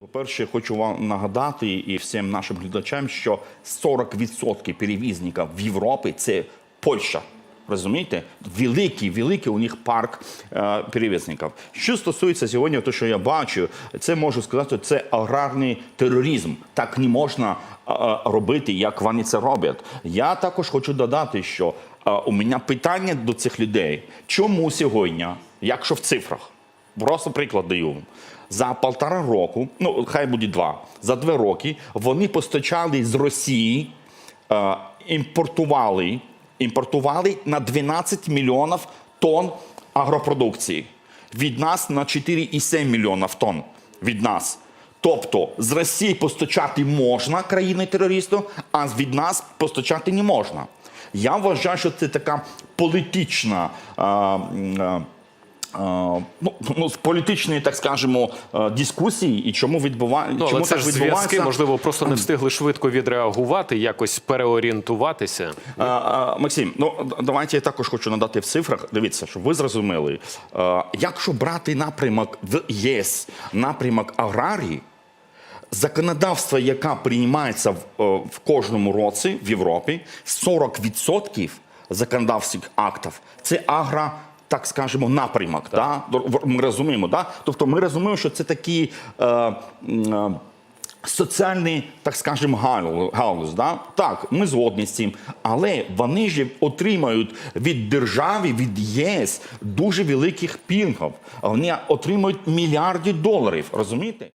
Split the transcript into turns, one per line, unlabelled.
По-перше, хочу вам нагадати і всім нашим глядачам, що 40% перевізників в Європі це Польща. Розумієте? Великий, великий у них парк е, перевізників. Що стосується сьогодні, те, що я бачу, це можу сказати, це аграрний тероризм. Так не можна е, е, робити, як вони це роблять. Я також хочу додати, що е, у мене питання до цих людей. Чому сьогодні, якщо в цифрах, Просто приклад даю. вам. За полтора року, ну хай буде два, за два роки вони постачали з Росії, е, імпортували, імпортували на 12 мільйонів тонн агропродукції. Від нас на 4,7 мільйонів тонн. Від нас. Тобто з Росії постачати можна країни терористу, а від нас постачати не можна. Я вважаю, що це така політична. е, Е, ну, ну, з політичної, так скажемо, е, дискусії і чому відбуває,
Ну,
чому
це
так
ж зв'язки,
відбувається.
можливо, просто не встигли швидко відреагувати, якось переорієнтуватися.
Максим, ну давайте я також хочу надати в цифрах. Дивіться, щоб ви зрозуміли, Е, якщо брати напрямок в ЄС, напрямок аграрії, законодавство, яке приймається в, е, в кожному році в Європі, 40% законодавчих актів це агро. Так скажемо, напрямок, да? Ми розуміємо, да? тобто ми розуміємо, що це такі е, е, соціальний, так скажемо, галузь да? Так, ми згодні з цим, але вони ж отримають від держави, від ЄС дуже великих пінгів. Вони отримують мільярди доларів, розумієте?